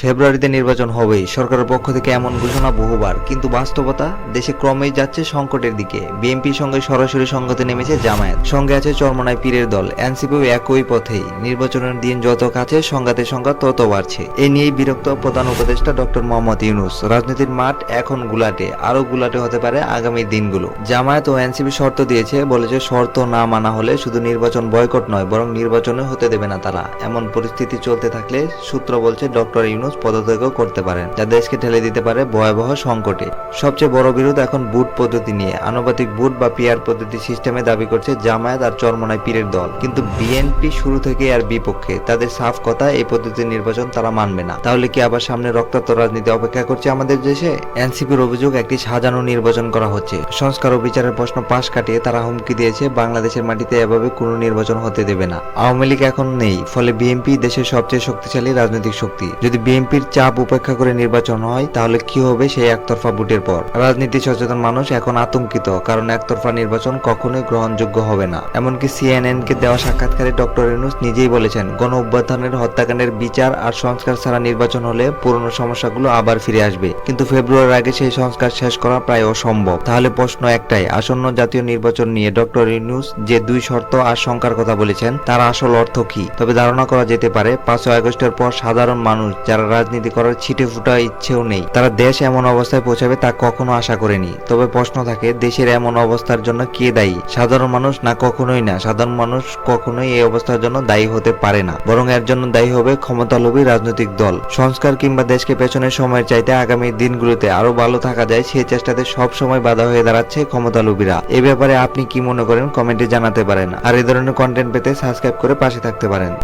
ফেব্রুয়ারিতে নির্বাচন হবেই। সরকারের পক্ষ থেকে এমন ঘোষণা বহুবার, কিন্তু বাস্তবতা, দেশে ক্রমেই যাচ্ছে সংকটের দিকে। বিএনপির সঙ্গে সরাসরি সংঘাতে নেমেছে জামায়াত। সঙ্গে আছে চরমনায় পীরের দল। এনসিপিও একই পথেই। নির্বাচনের দিন যত কাছে সংঘাতের সংখ্যা তত বাড়ছে। এ নিয়েই বিরক্ত প্রধান উপদেষ্টা ডক্টর মোহাম্মদ ইউনুস। রাজনীতির মাঠ এখন গুলাটে। আরও গুলাটে হতে পারে আগামী দিনগুলো। জামায়াত ও এনসিপি শর্ত দিয়েছে, বলেছে শর্ত না মানা হলে শুধু নির্বাচন বয়কট নয়, বরং নির্বাচনে হতে দেবে না তারা। এমন পরিস্থিতি চলতে থাকলে সূত্র বলছে ডক্টর ইউনুস পদত্যাগও করতে পারেন, যা দেশকে ঠেলে দিতে পারে ভয়াবহ সংকটে। সবচেয়ে বড় বিরোধ এখন বুট পদ্ধতি নিয়ে। আনুপাতিক বুট বা পিয়ার পদ্ধতি সিস্টেমে দাবি করছে জামায়াত আর চরমনায় পীরের দল। কিন্তু বিএনপি শুরু থেকে আর বিপক্ষে, তাদের সাফ কথা, এই পদ্ধতির নির্বাচন তারা মানবে না। তাহলে কি আবার সামনে রক্তাক্ত রাজনীতি অপেক্ষা করছে আমাদের দেশে? এনসিপির অভিযোগ একটি সাজানো নির্বাচন করা হচ্ছে। সংস্কার ও বিচারের প্রশ্ন পাশ কাটিয়ে তারা হুমকি দিয়েছে, বাংলাদেশের মাটিতে এভাবে কোনো নির্বাচন হতে দেবে না। আওয়ামী লীগ এখন নেই, ফলে বিএনপি দেশের সবচেয়ে শক্তিশালী রাজনৈতিক শক্তি। যদি বিএনপির চাপ উপেক্ষা করে নির্বাচন হয়, তাহলে কি হবে সেই একতরফা ভোটের পর? রাজনীতি সচেতন মানুষ এখন আতঙ্কিত, কারণ একতরফা নির্বাচন কখনোই গ্রহণযোগ্য হবে না। এমনকি সিএনএন কে দেওয়া সাক্ষাৎকারে ডক্টর ইউনুস নিজেই বলেছেন গণ অভ্যুত্থানের হত্যাকাণ্ডের বিচার আর সংস্কার ছাড়া নির্বাচন হলে পুরনো সমস্যাগুলো আবার ফিরে আসবে। কিন্তু ফেব্রুয়ারির আগে সেই সংস্কার শেষ করা প্রায় অসম্ভব। তাহলে প্রশ্ন একটাই, আসন্ন জাতীয় নির্বাচন নিয়ে ডক্টর ইউনুস যে দুই শর্ত আর শঙ্কার কথা বলেছেন, তার আসল অর্থ কি? তবে ধারণা করা যেতে পারে, পাঁচই আগস্টের পর সাধারণ মানুষ, যারা রাজনীতি করার ছিটে ফুটা ইচ্ছেও নেই। তারা দেশ এমন অবস্থায় পৌঁছাবে তা কখনো আশা করেনি। তবে প্রশ্ন থাকে, দেশের এমন অবস্থার জন্য কে দায়ী? সাধারণ মানুষ না কখনোই না। সাধারণ মানুষ কখনোই এই অবস্থার জন্য দায়ী হতে পারে না। বরং এর জন্য দায়ী হবে ক্ষমতালোভী রাজনৈতিক দল। সংস্কার কিংবা দেশকে পেছনের সময়ের চাইতে আগামী দিনগুলোতে আরও ভালো থাকা যায় সেই চেষ্টাতে সব সময় বাধা হয়ে দাঁড়াচ্ছে ক্ষমতালোভীরা। এ ব্যাপারে আপনি কি মনে করেন, কমেন্টে জানাতে পারেন। আর এই ধরনের কন্টেন্ট পেতে সাবস্ক্রাইব করে পাশে থাকতে পারেন।